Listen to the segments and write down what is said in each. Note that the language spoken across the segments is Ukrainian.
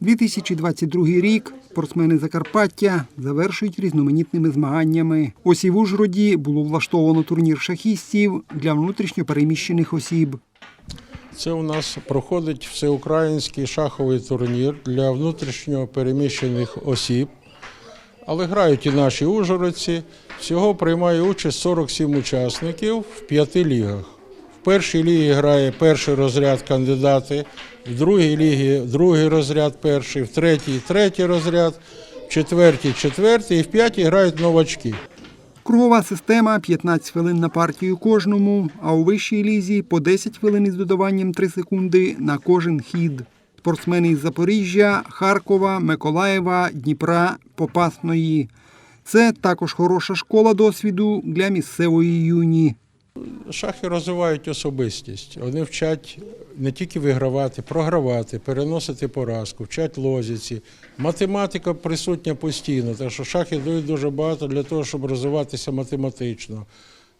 2022 рік спортсмени Закарпаття завершують різноманітними змаганнями. Ось і в Ужгороді було влаштовано турнір шахістів для внутрішньопереміщених осіб. Це у нас проходить всеукраїнський шаховий турнір для внутрішньо переміщених осіб. Але грають і наші ужгородці. Всього приймає участь 47 учасників в п'яти лігах. Першій лігі грає перший розряд кандидати, в другій лігі другий розряд перший, в третій третій розряд, в четвертій четвертий і в п'ятій грають новачки. Кругова система 15 хвилин на партію кожному, а у вищій лізі по 10 хвилин із додаванням 3 секунди на кожен хід. Спортсмени із Запоріжжя, Харкова, Миколаєва, Дніпра, Попасної. Це також хороша школа досвіду для місцевої юні. Шахи розвивають особистість. Вони вчать не тільки вигравати, програвати, переносити поразку, вчать лозіці. Математика присутня постійно, так що шахи дають дуже багато для того, щоб розвиватися математично.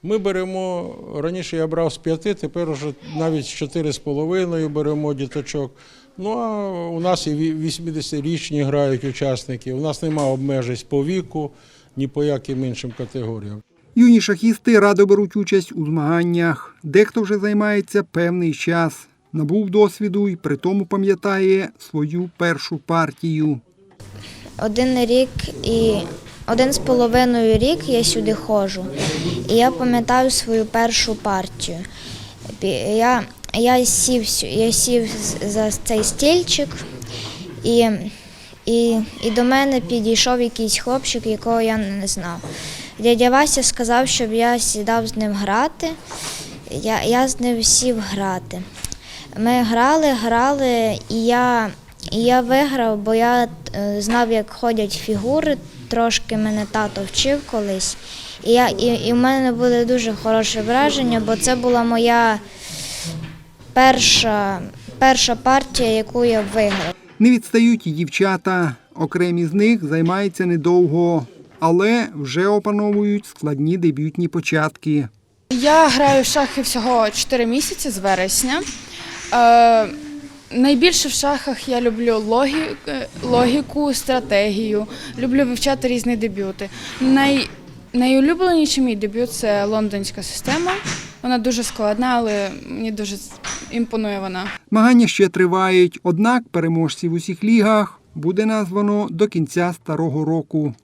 Ми беремо, раніше я брав з п'яти, тепер вже навіть з чотири з половиною беремо діточок. Ну а у нас і ві- 80-річні грають учасники. У нас немає обмежень по віку, ні по яким іншим категоріям. Юні шахісти радо беруть участь у змаганнях. Дехто вже займається певний час. Набув досвіду і при тому пам'ятає свою першу партію. Один рік і один з половиною рік я сюди ходжу. І я пам'ятаю свою першу партію. Я, я, сів, я сів за цей стільчик, і, і, і до мене підійшов якийсь хлопчик, якого я не знав. Дядя Вася сказав, щоб я сідав з ним грати. Я, я з ним сів грати. Ми грали, грали, і я, і я виграв, бо я е, знав, як ходять фігури. Трошки мене тато вчив колись. І, я, і, і в мене буде дуже хороше враження, бо це була моя перша, перша партія, яку я виграв. Не відстають і дівчата. Окремі з них займаються недовго, але вже опановують складні дебютні початки. Я граю в шахи всього 4 місяці з вересня. Е, найбільше в шахах я люблю логі, е, логіку, стратегію, люблю вивчати різні дебюти. Най, найулюбленіший мій дебют це лондонська система. Вона дуже складна, але мені дуже імпонує вона. Змагання ще тривають, однак переможців у всіх лігах буде названо до кінця старого року.